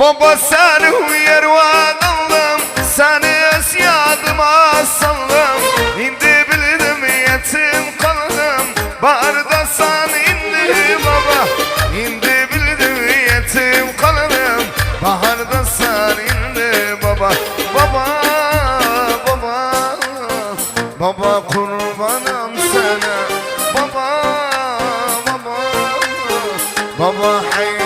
Baba seni uyar vaadalım Seni öz yadıma saldım İndi bildim yetim kaldım Barda sen indi baba. İndi bildim yetim kaldım Baharda sen indi baba. Baba baba Baba kurbanım sana. Baba baba Baba hayranım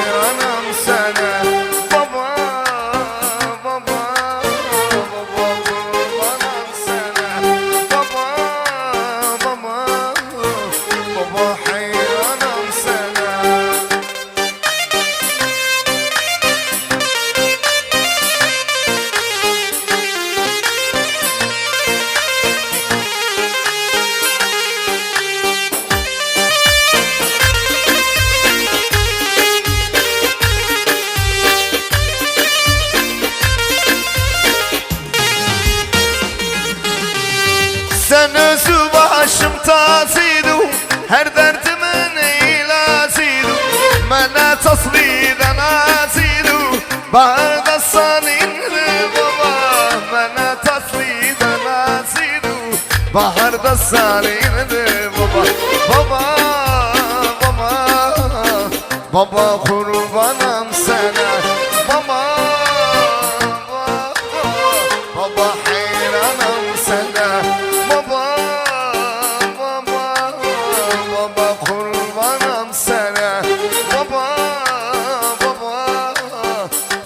Taslidən azıydı Bağda sanindi baba Mənə taslidən azıydı Baharda sanindi baba Baba, baba Baba kurbanım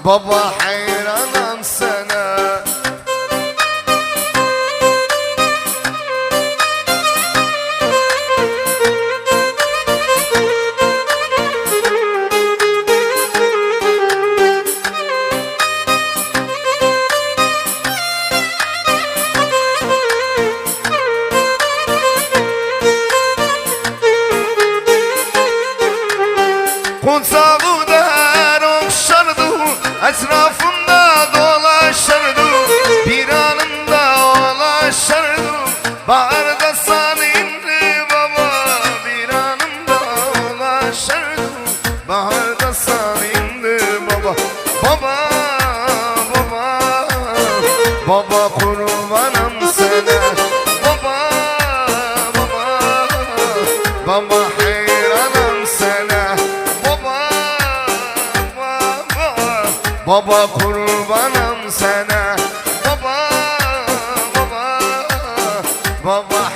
بابا حيران انسانا كنت Etrafımda dolaşırdı Bir anında ulaşırdı Bağırda sanindi baba Bir anında ulaşırdı Baharda sanindi baba Baba baba. Baba kurbanım sana Baba baba. Baba Baba kurbanım sana. Baba baba baba.